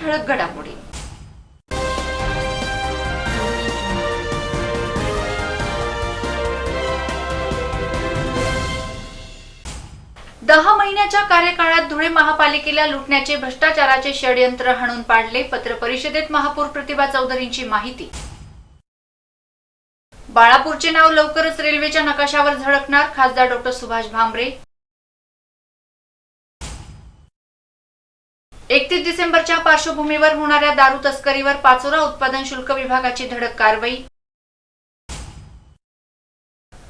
ठळक घडामोडी. दहा महिन्याच्या कार्यकाळात धुळे महापालिकेला लुटण्याचे भ्रष्टाचाराचे षडयंत्र हाणून पाडले पत्र परिषदेत महापौर प्रतिभा चौधरींची माहिती. बाळापूरचे नाव लवकरच रेल्वेच्या नकाशावर झळकणार खासदार डॉक्टर सुभाष भामरे. एकतीस डिसेंबरच्या पार्श्वभूमीवर होणाऱ्या दारू तस्करीवर पाचोरा उत्पादन शुल्क विभागाची धडक कारवाई.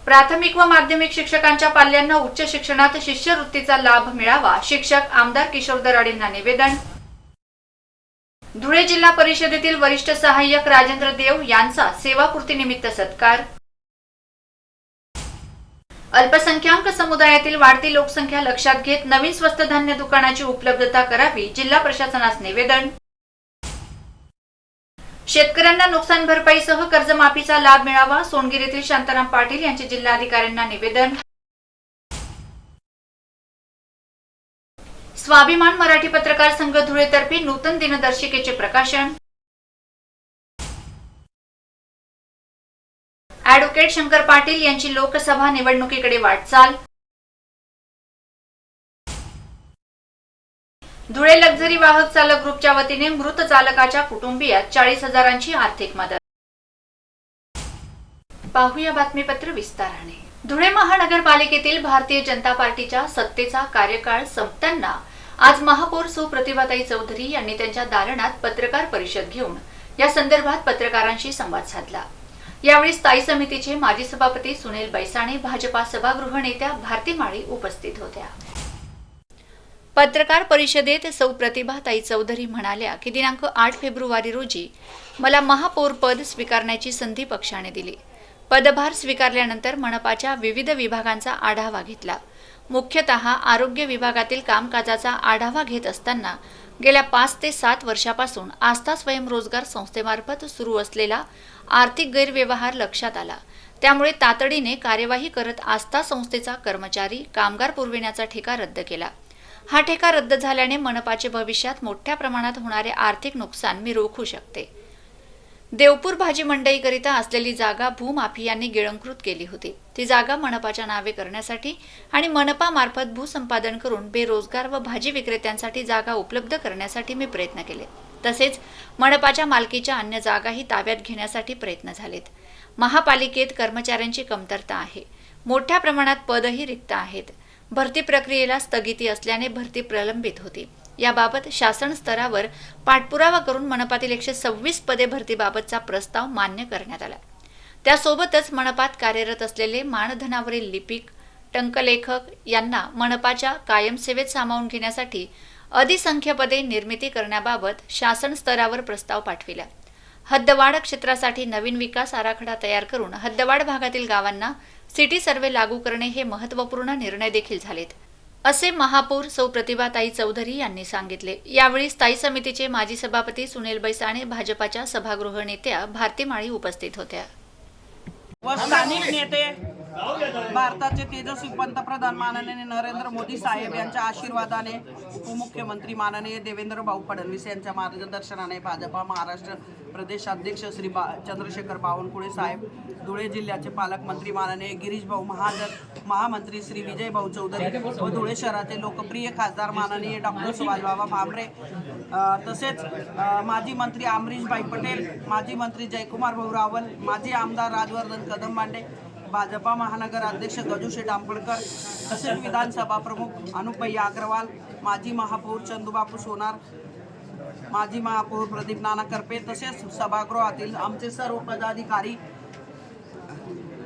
प्राथमिक व माध्यमिक शिक्षकांच्या पाल्यांना उच्च शिक्षणात शिष्यवृत्तीचा लाभ मिळावा शिक्षक आमदार किशोर दराडेंना निवेदन. धुळे जिल्हा परिषदेतील वरिष्ठ सहाय्यक राजेंद्र देव यांचा सेवापूर्तीनिमित्त सत्कार. अल्पसंख्याक समुदायातील वाढती लोकसंख्या लक्षात घेत नवीन स्वस्त धान्य दुकानाची उपलब्धता करावी जिल्हा प्रशासनास निवेदन. शेतकऱ्यांना नुकसान भरपाईसह कर्जमाफीचा लाभ मिळावा सोनगिरीतील येथील शांताराम पाटील यांचे जिल्हाधिकाऱ्यांना निवेदन. स्वाभिमान मराठी पत्रकार संघ धुळेतर्फे नूतन दिनदर्शिकेचे प्रकाशन. ॲडव्होकेट शंकर पाटील यांची लोकसभा निवडणुकीकडे वाटचाल. धुळे लक्झरी वाहक चालक ग्रुपच्या वतीने मृत चालकाच्या कुटुंबियात चाळीस हजारांची आर्थिक मदत. पाहूया बातमीपत्र विस्ताराने. धुळे महानगरपालिकेतील भारतीय जनता पार्टीच्या सत्तेचा कार्यकाळ संपताना आज महापौर सुप्रतिभाताई चौधरी यांनी त्यांच्या दालनात पत्रकार परिषद घेऊन या संदर्भात पत्रकारांशी संवाद साधला. यावेळी स्थायी समितीचे माजी सभापती सुनील बैसाणे भाजपा सभागृह नेत्या भारती माळी उपस्थित होत्या. पत्रकार परिषदेत सौ प्रतिभाताई चौधरी म्हणाल्या की दिनांक आठ फेब्रुवारी रोजी मला महापौर पद स्वीकारण्याची संधी पक्षाने दिली. पदभार स्वीकारल्यानंतर मनपाच्या विविध विभागांचा आढावा घेतला. मुख्यतः आरोग्य विभागातील कामकाजाचा आढावा घेत असताना गेल्या पाच ते सात वर्षापासून आस्था स्वयंरोजगार संस्थेमार्फत सुरू असलेला आर्थिक गैरव्यवहार लक्षात आला. त्यामुळे तातडीने कार्यवाही करत आस्था संस्थेचा कर्मचारी कामगार पुरविण्याचा ठेका रद्द केला. हा ठेका रद्द झाल्याने मनपाचे भविष्यात मोठ्या प्रमाणात होणारे आर्थिक नुकसान मी रोखू शकते. देवपूर भाजी मंडईकरिता असलेली जागा भूमाफियांनी गिळंकृत केली होती. ती जागा मनपाच्या नावे करण्यासाठी आणि मनपामार्फत भूसंपादन करून बेरोजगार व भाजी विक्रेत्यांसाठी जागा उपलब्ध करण्यासाठी मी प्रयत्न केले. तसेच मनपाच्या मालकीच्या अन्य जागाही ताब्यात घेण्यासाठी प्रयत्न झालेत. महापालिकेत कर्मचाऱ्यांची कमतरता आहे. मोठ्या प्रमाणात पदही रिक्त आहेत. भरती प्रक्रियेला स्थगिती असल्याने भरती प्रलंबित होती. याबाबत शासन स्तरावर पाठपुरावा करून मनपातील एकशे सव्वीस पदे भरतीबाबतचा प्रस्ताव मान्य करण्यात आला. त्यासोबतच मनपात कार्यरत असलेले मानधनावरील लिपिक टंकलेखक यांना मनपाच्या कायमसेवेत सामावून घेण्यासाठी अधिसंख्य पदे निर्मिती करण्याबाबत शासन स्तरावर प्रस्ताव पाठविला. हद्दवाढ क्षेत्रासाठी नवीन विकास आराखडा तयार करून हद्दवाढ भागातील गावांना सिटी सर्वे लागू करणे हे महत्त्वपूर्ण निर्णय देखील झालेत. असे महापौर सौ प्रतिभाताई चौधरी यांनी सांगितले. यावेळी स्थायी समितीचे माजी सभापती सुनील बैसाणे भाजपाच्या सभागृह नेत्या भारती माळी उपस्थित होत्या. स्थानिक नेते भारताचे तेजस्वी पंतप्रधान माननीय नरेंद्र मोदी साहेब यांच्या आशीर्वादाने उपमुख्यमंत्री माननीय देवेंद्र भाऊ फडणवीस यांच्या मार्गदर्शनाने भाजपा महाराष्ट्र प्रदेश अध्यक्ष श्री बा चंद्रशेखर बावनकुळे साहेब धुळे जिल्ह्याचे पालकमंत्री माननीय गिरीश भाऊ महाजन महामंत्री श्री विजय भाऊ चौधरी व धुळे शहराचे लोकप्रिय खासदार माननीय डॉक्टर सुभाषबाबा भामरे. तसेच माजी मंत्री अमरीशभाई पटेल माजी मंत्री जयकुमार भाऊ रावल माजी आमदार राजवर्धन कदम मांडे भाजपा महानगर अध्यक्ष गजूशेठ डांबडकर तसेच विधानसभा प्रमुख अनुपय्या अग्रवाल माजी महापौर चंदूबापू सोनार माजी महापौर प्रदीप नाना करपे तसेच सभागृहातील आमचे सर्व पदाधिकारी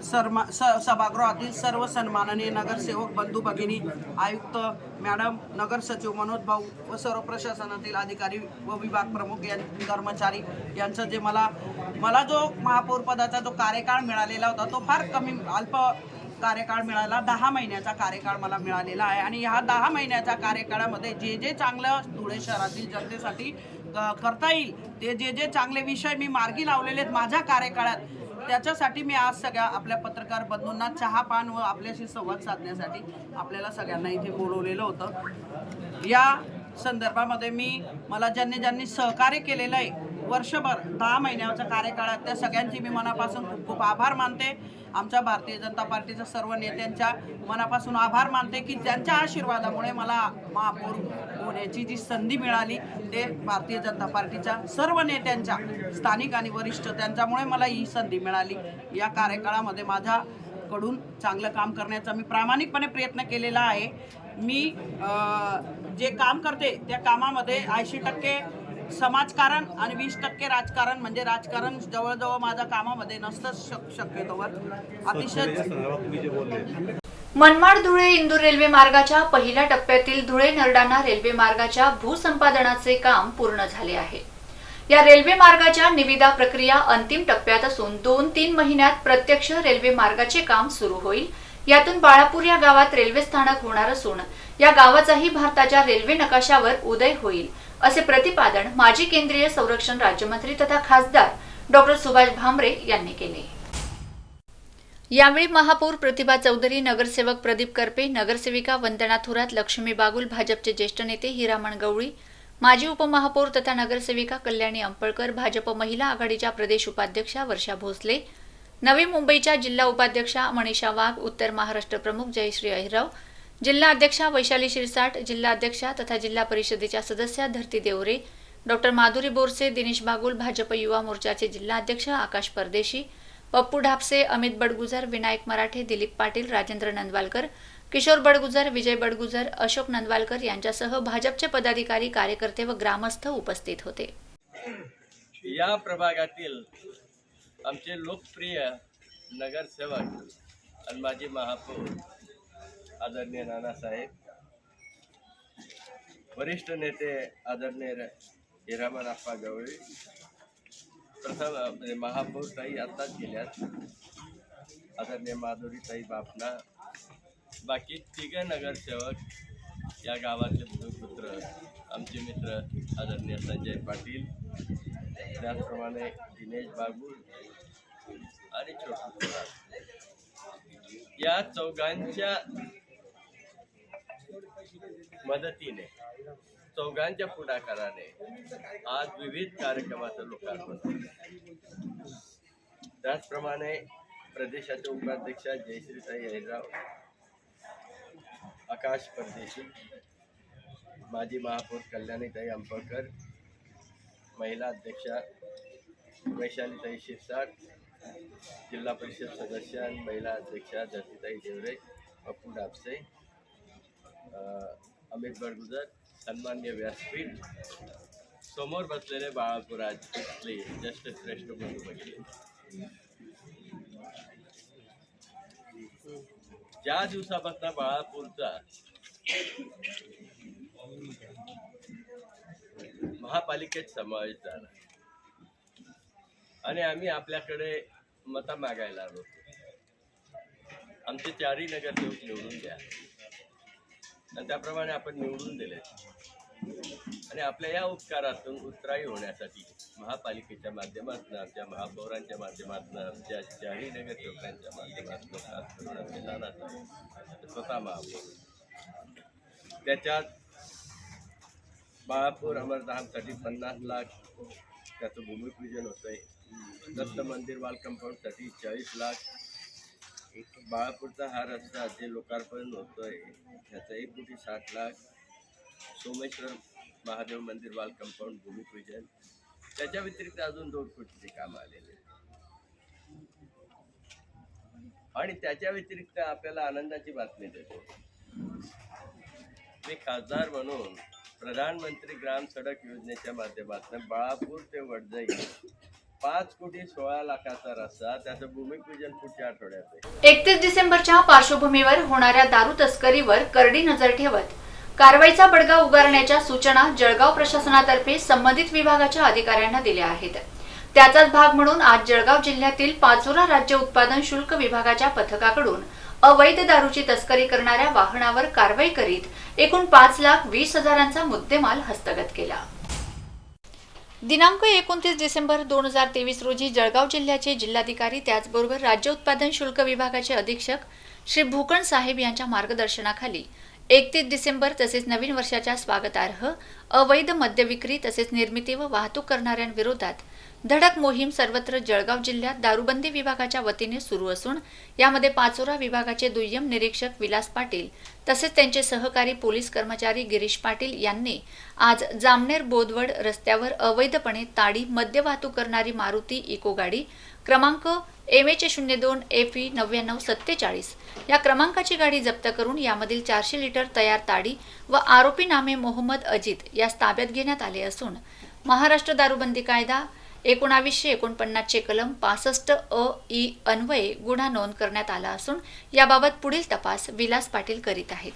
सरमा स सभागृहातील सर्व सन्माननीय नगरसेवक बंधू भगिनी आयुक्त मॅडम नगर सचिव मनोज भाऊ व सर्व प्रशासनातील अधिकारी व विभाग प्रमुख यां कर्मचारी यांचं जे मला मला जो महापौर पदाचा जो कार्यकाळ मिळालेला होता तो फार कमी अल्प कार्यकाळ मिळाला. दहा महिन्याचा कार्यकाळ मला मिळालेला आहे. आणि ह्या दहा महिन्याच्या कार्यकाळामध्ये जे जे चांगलं धुळे शहरातील जनतेसाठी क- करता येईल ते जे जे चांगले विषय मी मार्गी लावलेले आहेत माझ्या कार्यकाळात त्याच्यासाठी मी आज सगळ्या आपल्या पत्रकार बंधूंना चहा पान व आपल्याशी संवाद साधण्यासाठी आपल्याला सगळ्यांना इथे बोलवलेलं होतं. या संदर्भामध्ये मी मला ज्यांनी ज्यांनी सहकार्य केलेलं आहे वर्षभर दहा महिन्याच्या कार्यकाळात त्या सगळ्यांची मी मनापासून खूप खूप आभार मानते. आमच्या भारतीय जनता पार्टीच्या सर्व नेत्यांच्या मनापासून आभार मानते की त्यांच्या आशीर्वादामुळे मला महापौर होण्याची जी संधी मिळाली ते भारतीय जनता पार्टीच्या सर्व नेत्यांच्या स्थानिक आणि वरिष्ठ त्यांच्यामुळे मला ही संधी मिळाली. या कार्यकाळामध्ये माझ्याकडून चांगलं काम करण्याचा मी प्रामाणिकपणे प्रयत्न केलेला आहे. मी जे काम करते त्या कामामध्ये ऐंशी टक्के समाजकारण आणि वीस टक्के राजकारण म्हणजे राजकारण जवळजवळ माझ्या कामामध्ये नसतंच शक शक्यतोवर. अतिशय मनमाड धुळे इंदूर रेल्वे मार्गाच्या पहिल्या टप्प्यातील धुळे नरडाणा रेल्वे मार्गाच्या भूसंपादनाचे काम पूर्ण झाले आहे. या रेल्वे मार्गाच्या निविदा प्रक्रिया अंतिम टप्प्यात असून दोन तीन महिन्यात प्रत्यक्ष रेल्वे मार्गाचे काम सुरू होईल. यातून बाळापूर या गावात रेल्वे स्थानक होणार असून या गावाचाही भारताच्या रेल्वे नकाशावर उदय होईल. असे प्रतिपादन माजी केंद्रीय संरक्षण राज्यमंत्री तथा खासदार डॉक्टर सुभाष भामरे यांनी केले. यावेळी महापौर प्रतिभा चौधरी नगरसेवक प्रदीप करपे नगरसेविका वंदना थोरात लक्ष्मी बागुल भाजपचे ज्येष्ठ नेते हिरामण गवळी माजी उपमहापौर तथा नगरसेविका कल्याणी अंपळकर भाजप महिला आघाडीच्या प्रदेश उपाध्यक्षा वर्षा भोसले नवी मुंबईच्या जिल्हा उपाध्यक्षा मनीषा वाघ उत्तर महाराष्ट्र प्रमुख जयश्री अहिराव जिल्हा अध्यक्षा वैशाली शिरसाट जिल्हा अध्यक्षा तथा जिल्हा परिषदेच्या सदस्या धरती देवरे डॉक्टर माधुरी बोरसे दिनेश बागुल भाजप युवा मोर्चाचे जिल्हा अध्यक्ष आकाश परदेशी पप्पू ढापसे अमित बडगुजर विनायक मराठे दिलीप पाटील राजेंद्र नंदवालकर किशोर बडगुजर विजय बडगुजर अशोक नंदवालकर यांच्यासह भाजपचे पदाधिकारी कार्यकर्ते व ग्रामस्थ उपस्थित होते. या प्रभागातील आमचे लोकप्रिय नगरसेवक आणि माजी महापौर आदरणीय नानासाहेब वरिष्ठ नेते आदरणीय हिरामन आप्पा गवळी प्रथम म्हणजे महापौर ताई आत्ताच गेल्यात. आदरणीय माधुरी ताई बापना बाकी तिघे नगरसेवक या गावाचे पुत्र आमचे मित्र आदरणीय संजय पाटील त्याचप्रमाणे दिनेश बाबू आणि छोटू या चौघांच्या मदतीने चौघांच्या पुढाकाराने आज विविध कार्यक्रमाचं लोकार्पण त्याचप्रमाणे प्रदेशाचे उपाध्यक्ष जयश्रीताई अहिरराव आकाश परदेशी माजी महापौर कल्याणीताई अंबळकर महिला अध्यक्षा वैशालीताई शिरसाट जिल्हा परिषद सदस्य आणि महिला अध्यक्षा धरतीताई देवरे पप्पू डापसे अमित बडगुजर सन्मान्य व्यासपीठ समोर बसलेले बाळापुराज इथले ज्येष्ठ श्रेष्ठ बंधू ज्या दिवसापासून बाळापूरचा महापालिकेत समावेश झाला. आणि आम्ही आपल्याकडे मतं मागायला आलो आमचे चारही नगरसेवक निवडून द्या. आणि त्याप्रमाणे आपण निवडून दिले आणि आपल्या या उपकारातून उत्तराई होण्यासाठी महापालिकेच्या माध्यमातून आमच्या महापौरांच्या माध्यमातून आमच्या चारही नगरसेवकांच्या माध्यमातून खास करून आमचे नानासाहेब स्वतः महापौर. त्याच्यात बाळापूर अमरधामसाठी पन्नास लाख त्याचं भूमिपूजन होतंय. दत्त मंदिर वाल कंपाऊंडसाठी चाळीस लाख एक बाळापूरचा हा रस्ता जे लोकार्पण होतोय त्याचं एक कोटी साठ लाख सोमेश्वर महादेव मंदिर वाल कंपाऊंड भूमिपूजन त्याच्या व्यतिरिक्त अजून दोन कोटीचे काम आलेले आहेत. आणि त्याच्या व्यतिरिक्त आपल्याला आनंदाची बातमी देतो मी खासदार म्हणून प्रधानमंत्री ग्राम सडक योजनेच्या माध्यमातून बाळापूर ते वडजई पाच कोटी सोळा लाखाचा रस्ता त्याचं भूमिपूजन पुढच्या आठवड्यात एकतीस डिसेंबरच्या पार्श्वभूमीवर होणाऱ्या दारू तस्करीवर करडी नजर ठेवत. कारवाईचा बडगा उगारण्याच्या सूचना जळगाव प्रशासनातर्फे संबंधित विभागाच्या अधिकाऱ्यांना दिल्या आहेत. त्याचाच भाग म्हणून आज जळगाव जिल्ह्यातील पाचोरा राज्य उत्पादन शुल्क विभागाच्या पथकाकडून अवैध दारूची तस्करी करणाऱ्या वाहनावर कारवाई करीत एकूण पाच लाख वीस हजारांचा मुद्देमाल हस्तगत केला. दिनांक एकोणतीस डिसेंबर दोन हजार तेवीस रोजी जळगाव जिल्ह्याचे जिल्हाधिकारी त्याचबरोबर राज्य उत्पादन शुल्क विभागाचे अधीक्षक श्री भूकण साहेब यांच्या मार्गदर्शनाखाली एकतीस डिसेंबर तसेच नवीन वर्षाच्या स्वागतार्ह अवैध मद्य विक्री तसेच निर्मिती व वाहतूक करणाऱ्यांविरोधात धडक मोहीम सर्वत्र जळगाव जिल्ह्यात दारूबंदी विभागाच्या वतीने सुरू असून यामध्ये पाचोरा विभागाचे दुय्यम निरीक्षक विलास पाटील तसेच त्यांचे सहकारी पोलीस कर्मचारी गिरीश पाटील यांनी आज जामनेर बोदवड रस्त्यावर अवैधपणे ताडी मद्य वाहतूक करणारी मारुती इको गाडी क्रमांक एम एचे शून्य दोन एफ ई नव्याण्णव सत्तेचाळीस. या क्रमांकाची गाडी जप्त करून यामधील चारशे लिटर तयार ताडी व आरोपी नामे मोहम्मद अजित यास ताब्यात घेण्यात आले असून महाराष्ट्र दारूबंदी कायदा एकोणावीसशे एकोणपन्नासचे कलम पासष्ट अ ई अन्वये गुन्हा नोंद करण्यात आला असून याबाबत पुढील तपास विलास पाटील करीत आहेत.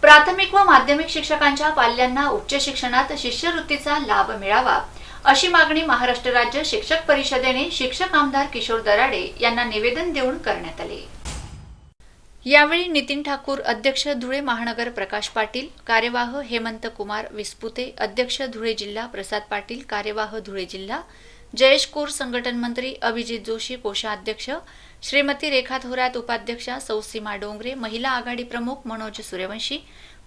प्राथमिक व माध्यमिक शिक्षकांच्या पाल्यांना उच्च शिक्षणात शिष्यवृत्तीचा लाभ मिळावा अशी मागणी महाराष्ट्र राज्य शिक्षक परिषदेने शिक्षक आमदार किशोर दराडे यांना निवेदन देऊन करण्यात आले. यावेळी नितीन ठाकूर अध्यक्ष धुळे महानगर प्रकाश पाटील कार्यवाह हेमंत कुमार विस्पुते अध्यक्ष धुळे जिल्हा प्रसाद पाटील कार्यवाह धुळे जिल्हा जयेश कोर संघटन मंत्री अभिजित जोशी कोषाध्यक्ष श्रीमती रेखा थोरात उपाध्यक्षा सौसीमा डोंगरे महिला आघाडी प्रमुख मनोज सूर्यवंशी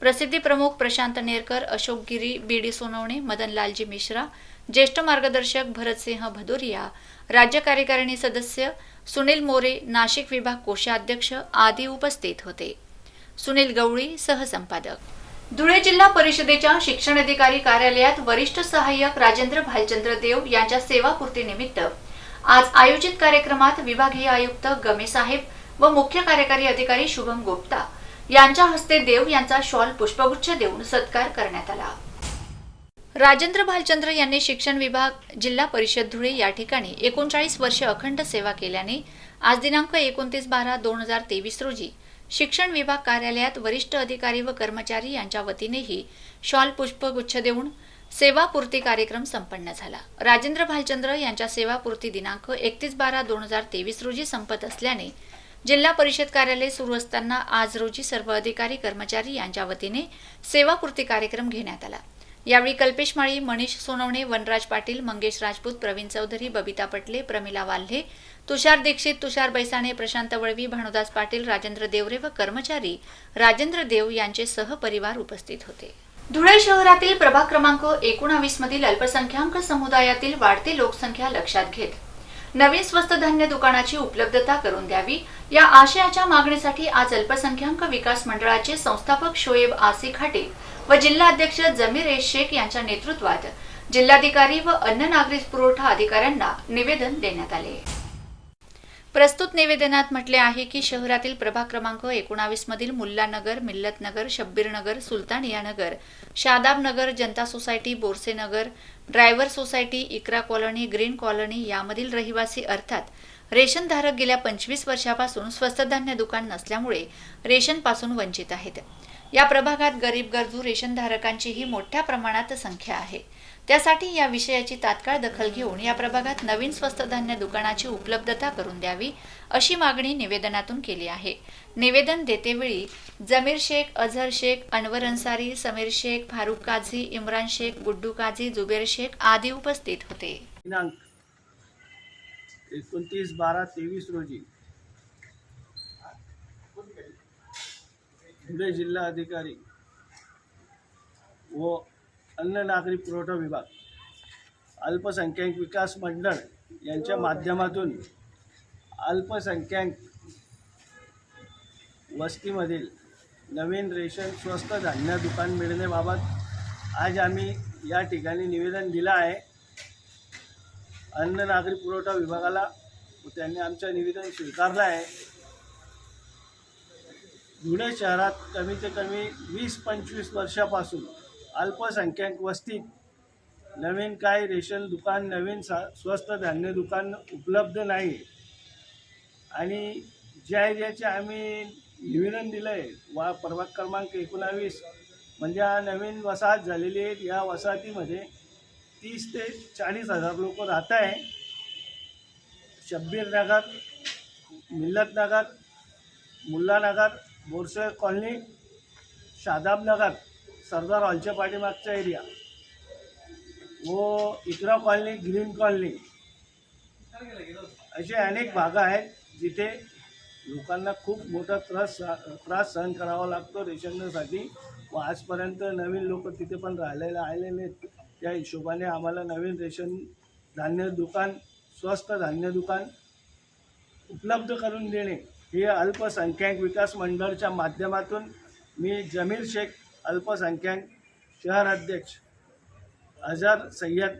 प्रसिद्धी प्रमुख प्रशांत नेरकर अशोक गिरी बी डी सोनवणे मदनलालजी मिश्रा ज्येष्ठ मार्गदर्शक भरतसिंह भदुरिया राज्य कार्यकारिणी सदस्य सुनील मोरे नाशिक विभाग कोषाध्यक्ष आदी उपस्थित होते. सुनील गवळी सहसंपादक. धुळे जिल्हा परिषदेच्या शिक्षण अधिकारी कार्यालयात वरिष्ठ सहाय्यक राजेंद्र भालचंद्र देव यांच्या सेवापूर्तीनिमित्त आज आयोजित कार्यक्रमात विभागीय आयुक्त गमे साहेब व मुख्य कार्यकारी अधिकारी शुभम गुप्ता यांच्या हस्ते देव यांचा शॉल पुष्पगुच्छ देऊन सत्कार करण्यात आला. राजेंद्र भालचंद्र यांनी शिक्षण विभाग जिल्हा परिषद धुळे या ठिकाणी एकोणचाळीस वर्ष अखंड सेवा केल्याने आज दिनांक एकोणतीस बारा दोन हजार तेवीस रोजी शिक्षण विभाग कार्यालयात वरिष्ठ अधिकारी व कर्मचारी यांच्या वतीनेही शॉल पुष्पगुच्छ देऊन सेवापूर्ती कार्यक्रम संपन्न झाला. राजेंद्र भालचंद्र यांच्या सेवापूर्ती दिनांक एकतीस बारा दोन हजार तेवीस रोजी संपत असल्याने जिल्हा परिषद कार्यालय सुरू असताना आज रोजी सर्व अधिकारी कर्मचारी यांच्या वतीने सेवापूर्ती कार्यक्रम घेण्यात आला. यावेळी कल्पेश माळी मनीष सोनवणे वनराज पाटील मंगेश राजपूत प्रवीण चौधरी बबिता पटले प्रमिला वाल्हे तुषार दीक्षित तुषार बैसाणे प्रशांत वळवी भानुदास पाटील राजेंद्र देवरे व कर्मचारी राजेंद्र देव यांचे सहपरिवार उपस्थित होते. धुळे शहरातील प्रभाग क्रमांक एकोणावीस मधील अल्पसंख्याक समुदायातील वाढती लोकसंख्या लक्षात घेत नवीन स्वस्त धान्य दुकानाची उपलब्धता करून द्यावी. या आशयाच्या मागणीसाठी आज अल्पसंख्याक विकास मंडळाचे संस्थापक शोएब आसी खाटे व जिल्हा अध्यक्ष जमीर ए शेख यांच्या नेतृत्वात जिल्हाधिकारी व अन्न नागरी पुरवठा अधिकाऱ्यांना निवेदन देण्यात आले. प्रस्तुत निवेदनात म्हटले आहे की शहरातील प्रभाग क्रमांक एकोणावीस मधील मुल्लानगर मिल्लतनगर शब्बीरनगर सुलतानियानगर शादाबनगर जनता society Borsenagar driver society Iqra colony green colony यामधील रहिवासी अर्थात रेशनधारक गेल्या पंचवीस वर्षापासून स्वस्त धान्य दुकान नसल्यामुळे रेशनपासून वंचित आहेत. या प्रभागात गरीब गरजू रेशनधारकांचीही मोठ्या प्रमाणात संख्या आहे. त्यासाठी या विषयाची तात्काळ दखल घेऊन या प्रभागात नवीन स्वस्त धान्य दुकानाची उपलब्धता करून द्यावी अशी मागणी निवेदनातून केली आहे. निवेदन देतेवेळी जमीर शेख अझर शेख अनवर अन्सारी समीर शेख फारुख काझी इम्रान शेख गुड्डू काझी जुबेर शेख आदी उपस्थित होते. एकोणतीस बारा तेवीस रोजी धुळे जिल्हा अधिकारी व अन्न नागरी पुरवठा विभाग अल्पसंख्याक विकास मंडळ यांच्या माध्यमातून अल्पसंख्याक वस्तीमधील नवीन रेशन स्वस्त धान्य दुकान मिळण्याबाबत आज आम्ही या ठिकाणी निवेदन दिलं आहे. अन्न नागरी पुरवठा विभागाला त्यांनी आमचं निवेदन स्वीकारलं आहे. धुळे शहरात कमीत कमी वीस पंचवीस वर्षापासून अल्पसंख्याक वस्तीत नवीन काही रेशन दुकान नवीन सा स्वस्त धान्य दुकान उपलब्ध नाही. आणि ज्या ज्याचे आम्ही निवेदन दिलं आहे वा प्रभाग क्रमांक एकोणावीस म्हणजे हा नवीन वसाहत झालेली आहे. या वसाहतीमध्ये तीस ते चाळीस हजार लोक राहत आहे. शब्बीर नगर मिल्लत नगर मुल्ला नगर बोरसे कॉलनी शादाबनगर सरदार हॉलच्या पाठीमागचा एरिया व इकरा कॉलनी ग्रीन कॉलनी. असे अनेक भाग आहेत जिथे लोकांना खूप मोठा त्रास त्रास सहन करावा लागतो रेशनसाठी. व आजपर्यंत नवीन लोक तिथे पण राहिलेले आलेले आहेत. त्या हिशोबाने आम्हाला नवीन रेशन धान्य दुकान स्वस्त धान्य दुकान उपलब्ध करून देणे हे अल्पसंख्याक विकास मंडळच्या माध्यमातून मी जमील शेख अल्पसंख्याक शहर अध्यक्ष सय्यद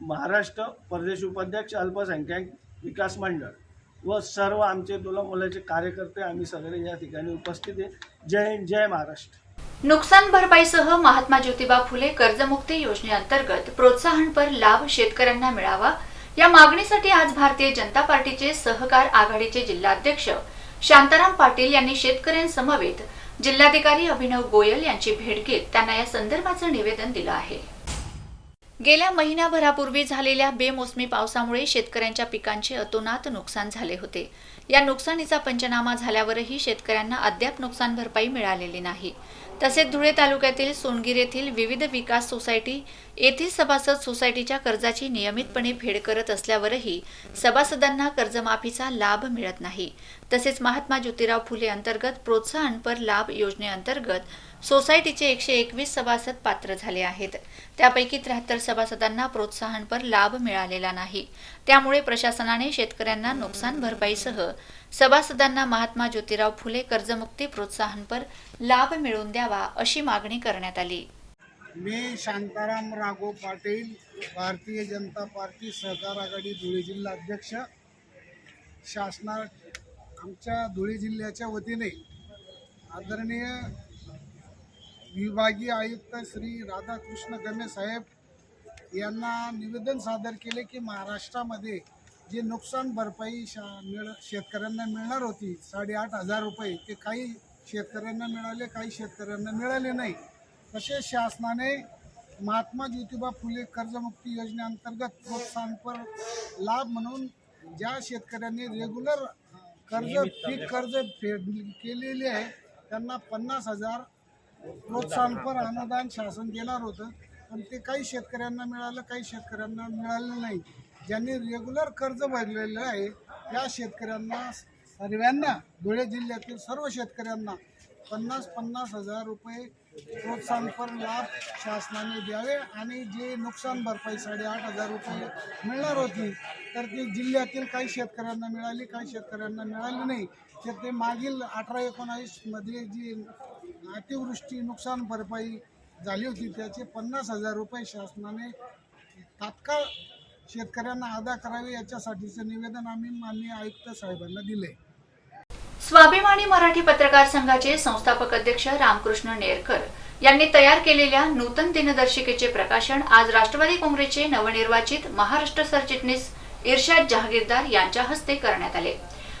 महाराष्ट्र प्रदेश उपाध्यक्ष अल्पसंख्याक विकास मंडळ व सर्व आमचे तुला मुलाचे कार्यकर्ते आम्ही सगळे या ठिकाणी उपस्थित आहे. जय हिंद जय महाराष्ट्र. नुकसान भरपाईसह महात्मा ज्योतिबा फुले कर्जमुक्ती योजनेअंतर्गत प्रोत्साहनपर लाभ शेतकऱ्यांना मिळावा. या मागणीसाठी आज भारतीय जनता पार्टीचे सहकार आघाडीचे जिल्हाध्यक्ष शांताराम पाटील यांनी शेतकऱ्यांसमवेत जिल्हाधिकारी अभिनव गोयल यांची भेट घेत त्यांना या संदर्भाचं निवेदन दिलं आहे. गेल्या महिनाभरापूर्वी झालेल्या बेमोसमी पावसामुळे शेतकऱ्यांच्या पिकांचे अतोनात नुकसान झाले होते. या नुकसानीचा पंचनामा झाल्यावरही शेतकऱ्यांना अद्याप नुकसान भरपाई मिळालेली नाही. तसेच धुळे तालुक्यातील सोनगीर येथील विविध विकास सोसायटी येथील सभासद सोसायटीच्या कर्जाची नियमितपणे फेड करत असल्यावरही सभासदांना कर्जमाफीचा लाभ मिळत नाही. तसेच महात्मा ज्योतिराव फुले अंतर्गत प्रोत्साहनपर लाभ योजनेअंतर्गत सोसायटीचे एकशे एकवीस सभासद पात्र झाले आहेत. त्यापैकी त्र्याहत्तर सभासदांना प्रोत्साहनपर लाभ मिळालेला नाही. त्यामुळे प्रशासनाने शेतकऱ्यांना नुकसान भरपाईसह सभासदांना महात्मा ज्योतिराव फुले कर्जमुक्ती प्रोत्साहनपर लाभ मिळवून द्यावा अशी मागणी करण्यात आली. मी शांताराम राघो पाटील भारतीय जनता पार्टी सहकार आघाडी धुळे जिल्हा अध्यक्ष. शासना आमच्या धुळे जिल्ह्याच्या वतीने आदरणीय विभागीय आयुक्त श्री राधाकृष्ण गमे साहेब यांना निवेदन सादर केले की महाराष्ट्रामध्ये जे नुकसान भरपाई शा मिळ शेतकऱ्यांना मिळणार होती साडेआठ हजार रुपये ते काही शेतकऱ्यांना मिळाले काही शेतकऱ्यांना मिळाले नाही. तसेच शासनाने महात्मा ज्योतिबा फुले कर्जमुक्ती योजनेअंतर्गत प्रोत्साहनपर लाभ म्हणून ज्या शेतकऱ्यांनी रेग्युलर कर्ज पीक कर्ज फेड केलेले आहे त्यांना पन्नास हजार प्रोत्साहनपर अनुदान शासन देणार होतं पण ते काही शेतकऱ्यांना मिळालं काही शेतकऱ्यांना मिळालं नाही. ज्यांनी रेग्युलर कर्ज भरलेलं आहे त्या शेतकऱ्यांना सर्वांना धुळे जिल्ह्यातील सर्व शेतकऱ्यांना पन्नास पन्नास हजार रुपये प्रोत्साहनपर लाभ शासनाने द्यावे आणि जे नुकसान भरपाई साडेआठ हजार रुपये मिळणार होती तर ती जिल्ह्यातील काही शेतकऱ्यांना मिळाली काही शेतकऱ्यांना मिळाली नाही. तर ते मागील अठरा एकोणावीसमध्ये जी अतिवृष्टी नुकसान भरपाई झाली होती त्याचे पन्नास हजार रुपये शासनाने तात्काळ शेतकऱ्यांना अदा करावे याच्यासाठीचं निवेदन आम्ही माननीय आयुक्त साहेबांना दिले स्वाभिमानी मराठी पत्रकार संघाचे संस्थापक अध्यक्ष रामकृष्ण नेरकर यांनी तयार केलेल्या नूतन दिनदर्शिकेचे प्रकाशन आज राष्ट्रवादी काँग्रेसचे नवनिर्वाचित महाराष्ट्र सरचिटणीस इर्शाद जहागीरदार यांच्या हस्ते करण्यात आले.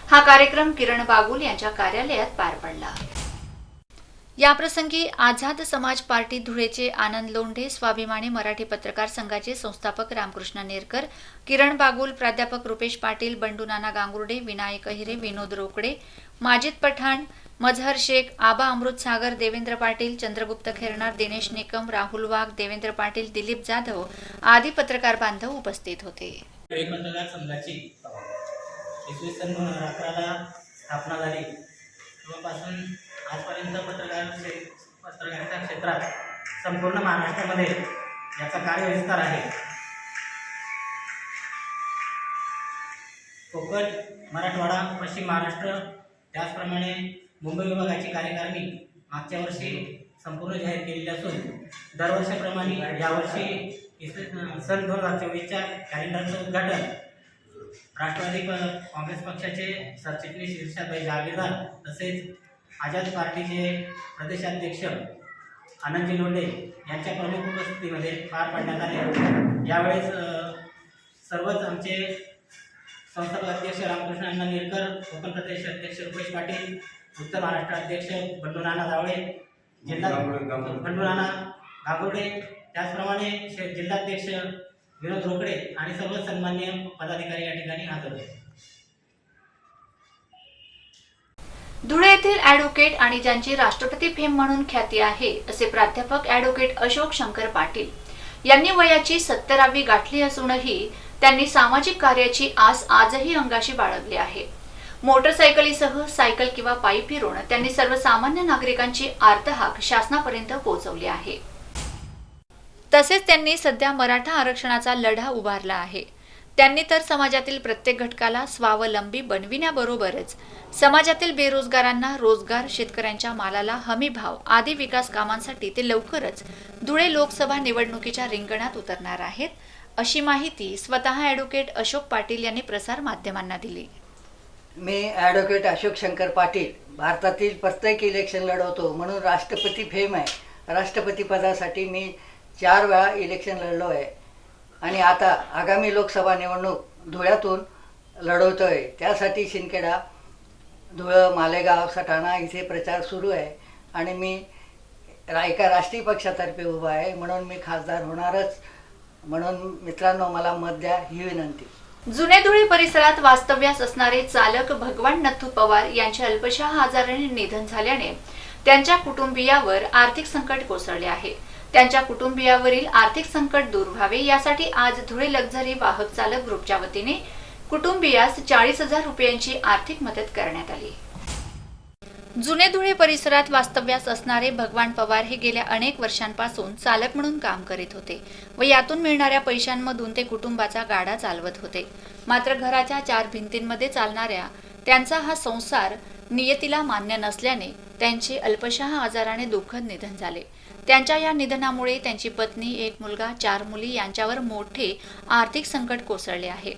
हा कार्यक्रम किरण बागुल यांच्या कार्यालयात पार पडला. याप्रसंगी आझाद समाज पार्टी धुळेचे आनंद लोंढे स्वाभिमानी मराठी पत्रकार संघाचे संस्थापक रामकृष्ण नेरकर किरण बागुल प्राध्यापक रुपेश पाटील बंडू नाना गांगुर्डे विनायक अहिरे विनोद रोकडे माजिद पठाण मझहर शेख आबा अमृत सागर देवेंद्र पाटील चंद्रगुप्त खेरणार दिनेश निकम राहुल वाघ देवेंद्र पाटील दिलीप जाधव आदी पत्रकार बांधव उपस्थित होते. पत्रकार संघाची इसवी सन अकराला स्थापना झाली. तेव्हापासून आजपर्यंत पत्रकार क्षे- पत्रकारिता क्षेत्रात संपूर्ण महाराष्ट्रामध्ये याचा कार्यविस्तार आहे. कोकण मराठवाडा पश्चिम महाराष्ट्र त्याचप्रमाणे मुंबई विभागाची कार्यकारिणी मागच्या वर्षी संपूर्ण जाहीर केलेली असून दरवर्षाप्रमाणे यावर्षी सन दोन हजार चोवीसच्या कॅलेंडरचं उद्घाटन राष्ट्रवादी काँग्रेस पक्षाचे सरचिटणीस इर्षादभाई जागीरदार तसेच आझाद पार्टीचे प्रदेशाध्यक्ष आनंदजी लोंढे यांच्या प्रमुख उपस्थितीमध्ये पार पाडण्यात आले. यावेळेस सर्वच आमचे संस्थापक अध्यक्ष रामकृष्ण अण्णा निरकर कोकण प्रदेश अध्यक्ष रुपेश पाटील उत्तर महाराष्ट्र अध्यक्ष बंडू नाना जावळे जिल्हा बंडू नाना गागोडे त्याचप्रमाणे जिल्हाध्यक्ष विनोद रोकडे आणि सर्व सन्मान्य पदाधिकारी या ठिकाणी हजर होते. धुळे येथील ॲडव्होकेट आणि ज्यांची राष्ट्रपती फेम म्हणून ख्याती आहे असे प्राध्यापक ॲडव्होकेट अशोक शंकर पाटील यांनी वयाची सत्तरावी गाठली असूनही त्यांनी सामाजिक कार्याची आस आजही अंगाशी बाळगली आहे. मोटरसायकलीसह सायकल किंवा पायी फिरून त्यांनी सर्वसामान्य नागरिकांची आर्तहाक शासनापर्यंत पोहोचवली आहे. तसेच त्यांनी सध्या मराठा आरक्षणाचा लढा उभारला आहे. त्यांनी तर समाजातील प्रत्येक घटकाला स्वावलंबी बनविण्याबरोबरच समाजातील बेरोजगारांना रोजगार शेतकऱ्यांच्या मालाला हमी भाव आदी विकास कामांसाठी ते लवकरच धुळे लोकसभा निवडणुकीच्या रिंगणात उतरणार आहेत अशी माहिती स्वतः ॲडव्होकेट अशोक पाटील यांनी प्रसार माध्यमांना दिली. मी ॲडव्होकेट अशोक शंकर पाटील भारतातील प्रत्येक इलेक्शन लढवतो म्हणून राष्ट्रपती फेम आहे. राष्ट्रपती पदासाठी मी चार वेळा इलेक्शन लढलो आहे आणि आता आगामी लोकसभा निवडणूक धुळ्यातून लढवतो आहे त्यासाठी शिंदखेडा धुळं मालेगाव सटाणा इथे प्रचार सुरू आहे. आणि मी एका राष्ट्रीय पक्षातर्फे उभा आहे. म्हणून मी खासदार होणारच. म्हणून मित्रांनो मला मत द्या ही विनंती. जुने धुळे परिसरात वास्तव्यास असणारे चालक भगवान नथू पवार यांचे अल्पशा आजाराने निधन झाल्याने त्यांच्या कुटुंबियावर आर्थिक संकट कोसळले आहे. त्यांच्या कुटुंबियावरील आर्थिक संकट दूर व्हावे यासाठी आज धुळे लक्झरी वाहक चालक ग्रुपच्या वतीने कुटुंबियास चाळीस हजार रुपयांची आर्थिक मदत करण्यात आली. जुने धुळे परिसरात वास्तव्यास असणारे भगवान पवार हे गेल्या अनेक वर्षांपासून चालक म्हणून काम करीत होते व यातून मिळणाऱ्या पैशांमधून ते कुटुंबाचा गाडा चालवत होते. मात्र घराच्या चार भिंतींमध्ये चालणाऱ्या त्यांचा हा संसार नियतीला मान्य नसल्याने त्यांचे अल्पशहा आजाराने दुःखद निधन झाले. त्यांच्या या निधनामुळे त्यांची पत्नी एक मुलगा चार मुली यांच्यावर मोठे आर्थिक संकट कोसळले आहे.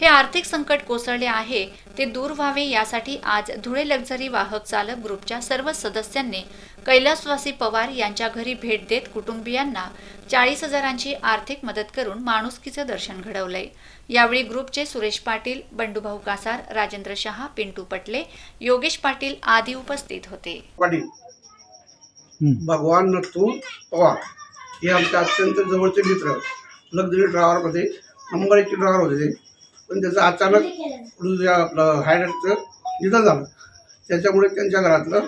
हे आर्थिक संकट कोसळले आहे ते दूर व्हावे यासाठी आज धुळे लक्झरी वाहक चालक ग्रुपच्या सर्व सदस्यांनी कैलासवासी पवार यांच्या घरी भेट देत कुटुंबियांना चाळीस हजारांची आर्थिक मदत करून माणुसकीचं दर्शन घडवलंय. यावेळी ग्रुपचे सुरेश पाटील बंडूभाऊ कासार राजेंद्र शहा पिंटू पटले योगेश पाटील आदी उपस्थित होते. पाटील भगवान नथू पवार हे आमचे अत्यंत जवळचे मित्र लक्झरी ड्रायव्हरमध्ये नंबर एकचे ड्रायव्हर होते ते. पण त्याचं अचानक हृदय आपलं हायड्रेटचं निधन झालं. त्याच्यामुळे त्यांच्या घरातलं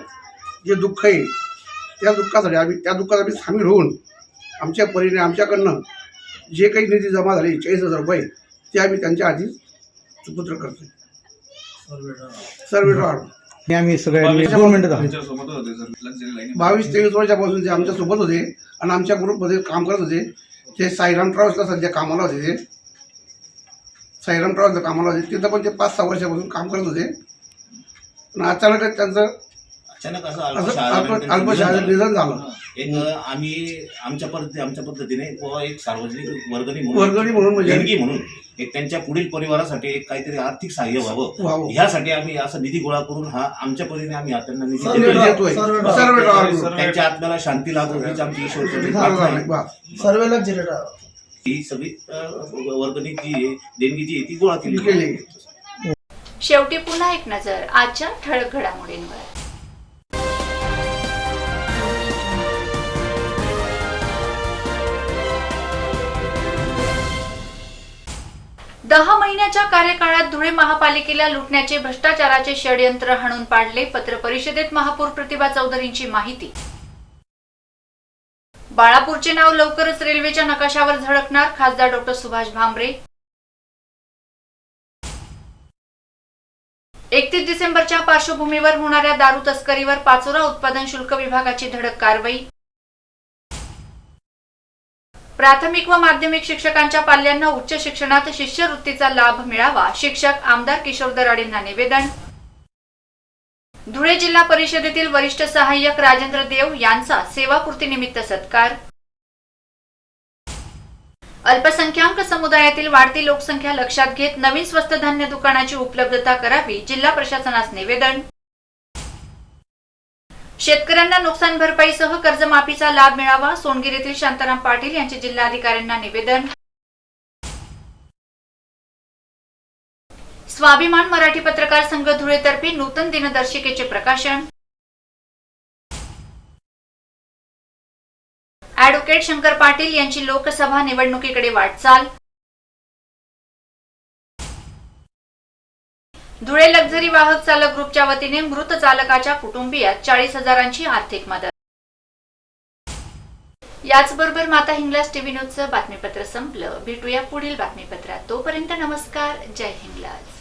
जे दुःख आहे त्या दुःखासाठी आम्ही त्या दुःखात आम्ही सामील होऊन आमच्या परीने आमच्याकडनं जे काही निधी जमा झाले चाळीस हजार रुपये ते आम्ही त्यांच्या आधी सुपुत्र करतो सर्व ड्रायव्हर. आणि आम्ही सगळ्यांनी दोन मिनिटं थांबा. बावीस तेवीस वर्षापासून ते आमच्यासोबत होते आणि आमच्या ग्रुपमध्ये काम करत होते ते साईराम ट्रॅव्हल्सला सध्या कामाला होते ते. साईराम ट्रॅव्हल्सला कामाला होते. तिथं पण ते पाच सहा वर्षापासून काम करत होते. आणि अचानकच त्यांचं अचानक असं असं अल्पशा अल्प अल्पशा निधन झालं. एक आम्ही आमच्या पद्धती आमच्या पद्धतीने एक सार्वजनिक वर्गणी वर्गणी म्हणून म्हणजे- देणगी म्हणून एक त्यांच्या पुढील परिवारासाठी एक काहीतरी आर्थिक सहाय्य व्हावं. ह्यासाठी आम्ही असं निधी गोळा करून हा आमच्या परीने आम्ही त्यांना निधी त्यांच्या आत्म्याला शांती लाभो हीच आमची. बस. ही सगळी वर्गणी जी आहे देणगी जी आहे ती गोळा केली. केली. शेवटी पुन्हा एक नजर आजच्या ठळक घडामोडींवर. दहा महिन्याच्या कार्यकाळात धुळे महापालिकेला लुटण्याचे भ्रष्टाचाराचे षडयंत्र हाणून पाडले पत्र परिषदेत महापौर प्रतिभा चौधरींची माहिती. बाळापूरचे नाव लवकरच रेल्वेच्या नकाशावर झळकणार खासदार डॉक्टर सुभाष भामरे. एकतीस डिसेंबरच्या पार्श्वभूमीवर होणाऱ्या दारू तस्करीवर पाचोरा उत्पादन शुल्क विभागाची धडक कारवाई. प्राथमिक व माध्यमिक शिक्षकांच्या पाल्यांना उच्च शिक्षणात शिष्यवृत्तीचा लाभ मिळावा. शिक्षक आमदार किशोर दराडेंना निवेदन. धुळे जिल्हा परिषदेतील वरिष्ठ सहाय्यक राजेंद्र देव यांचा सेवापूर्तीनिमित्त सत्कार. अल्पसंख्याक समुदायातील वाढती लोकसंख्या लक्षात घेत नवीन स्वस्त धान्य दुकानाची उपलब्धता करावी जिल्हा प्रशासनास निवेदन. शेतकऱ्यांना नुकसान भरपाईसह कर्जमाफीचा लाभ मिळावा सोनगिरीतील येथील शांताराम पाटील यांचे जिल्हाधिकाऱ्यांना निवेदन. स्वाभिमान मराठी पत्रकार संघ धुळेतर्फे नूतन दिनदर्शिकेचे प्रकाशन. ॲडव्होकेट शंकर पाटील यांची लोकसभा निवडणुकीकडे वाटचाल. धुळे लक्झरी वाहक चालक ग्रुपच्या वतीने मृत चालकाच्या कुटुंबियात चाळीस हजारांची आर्थिक मदत. याचबरोबर माता हिंगलाज टीव्ही न्यूजचं बातमीपत्र संपलं. भेटूया पुढील बातमीपत्रात. तोपर्यंत नमस्कार. जय हिंगलाज.